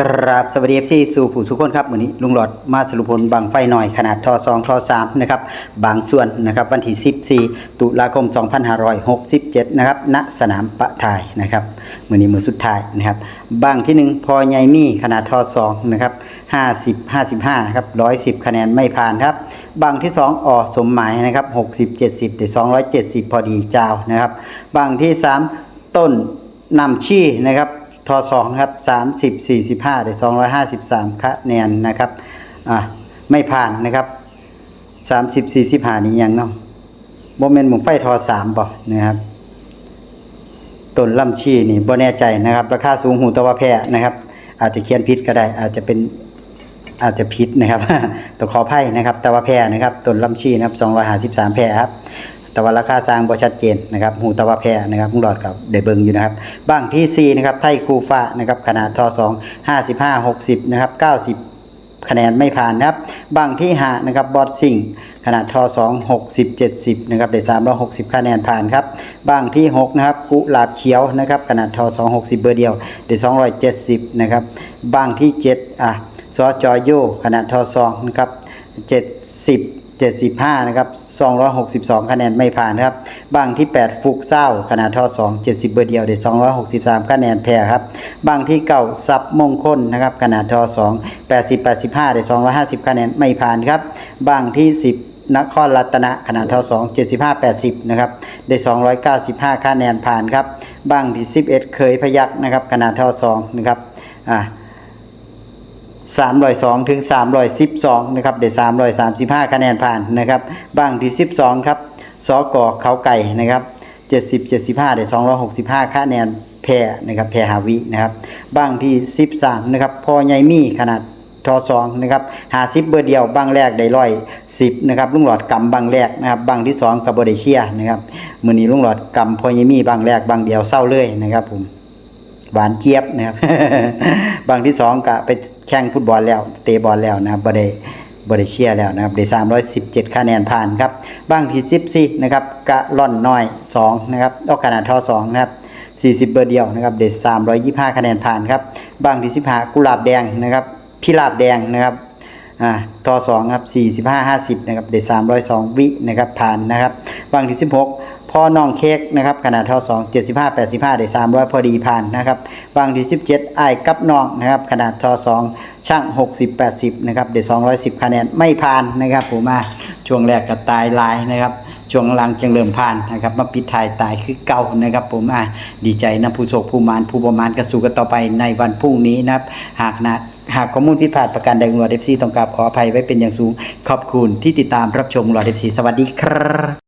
กราบสวัสดีเอฟซีสู่ผู้สุขคนครับวันนี้ลุงหลอดมาสรุปผลบางไฟหน่อยขนาดทอ2ทอ3นะครับบางส่วนนะครับวันที่ 14 ตุลาคม 2567 นะครับณสนามปะทายนะครับมือนี้มือสุดท้ายนะครับบางที่หนึ่งพอใหญ่มีขนาดทอ2นะครับ50 55ครับ110 คะแนนไม่ผ่านครับบางที่ 2ออสมหมายนะครับ60 70เดี๋ยว270 พอดีเจ้านะครับบางที่ 3 ต้นนำชี้นะครับ ทอ2ครับ30 45เดี๋ยว253คะแนนนะครับอะไม่ผ่านนะครับ30 45นี้ยังเนาะโมเมนต์หมุงไฟทอ3บ่นะครับต้นลำชีนี่บ่แน่ใจนะครับ ราคาสูงหูตะวะแพร่นะครับ อาจจะเขียนผิดก็ได้ อาจจะเป็นอาจจะผิดนะครับต้องขออภัยนะครับตะวะแพร่นะครับต้นลำชีนะครับ253แพร่ครับ แต่ว่าราคาสร้างบ่ชัดเจนนะครับหูตะวะแพร่นะครับลุงหลอดกับเดเบิงอยู่นะครับบ้างที่4นะครับไทยคูฟ้านะครับขนาดทอ2 55 60นะครับ90คะแนนไม่ผ่านนะครับบางที่หานะครับบอสซิงขนาดทอ2 60 70นะครับได้360 คะแนนผ่านครับบางที่6นะครับกุหลาบเขียวนะครับขนาดทอ2 60 เบอร์เดียวได้270นะครับบางที่7อะซอจอยโยขนาดทอ2นะครับ70 75นะครับ 262 คะแนนไม่ผ่านครับ บางที่ 8 ฟุกเศร้าขนาดทอ2 70 เบอร์เดียวได้263 คะแนนแพ้ครับ บางที่เก่าซับมงคลนะครับขนาดทอ2 80 85 ได้ 250 คะแนนไม่ผ่านครับ บางที่ 10นครรัตนะขนาดทอ2 75 80 นะครับ ได้ 295 คะแนนผ่านครับบางที่ 11 เคยพยักนะครับ ขนาดทอ2นะครับ อ่า 302 ถึง 312 นะครับได้ 335 คะแนนผ่านนะครับบ้างที่ 12 ครับสกเขาไก่นะครับ 70 75 ได้ 265 คะแนนแพ้นะครับแพ้หาวินะครับบ้างที่ 13 นะครับพอใหญ่มีขนาดทอสองนะครับหาซิบเบอร์เดียวบางแรกได้ร้อยสิบนะครับลุงหลอดกำบางแรกนะครับบางที่สองกับบไดเชียนะครับมือนี้ลุงหลอดกำพอใหญ่มีบางแรกบางเดียวเศร้าเลยนะครับผม หวานเจี๊ยบนะครับ บางที่สองก็ไปแข่งฟุตบอลแล้วเตะบอลแล้วนะครับบได้บได้เชียแล้วนะครับได้317 คะแนนผ่านครับบางที่14นะครับกะล่อนน้อย2นะครับเอาขนาดท่อ2นะครับ40 เบอร์เดียวนะครับเด325 คะแนนผ่านครับบางที่15กุหลาบแดงนะครับพิลาบแดงนะครับอ่าต่อ2ครับ45 50นะครับได้302 วินะครับผ่านนะครับบางที่ 16 พ่อน้องเค้กนะครับขนาดเท่า2 75 85 ได้ 300 พอดีผ่านนะครับบางที่ 17ไอ้ายกับน้องนะครับขนาดเท่า2ช่าง 60 80 นะครับได้ 210 คะแนนไม่ผ่านนะครับผมมาช่วงแรกก็ตายลายนะครับช่วงหลังจึงเริ่มผ่านนะครับมาปิดท้ายตายคือเก่านะครับ ผมอะดีใจนะผู้โชคผู้มานผู้ประมาณกระสู่กันต่อไปในวันพรุ่งนี้นะครับ หากนะหากข้อมูลผิดพลาดประการใดของหลอดเอฟซีต้องกราบขออภัยไว้เป็นอย่างสูง ขอบคุณที่ติดตามรับชมหลอดเอฟซีสวัสดีครับ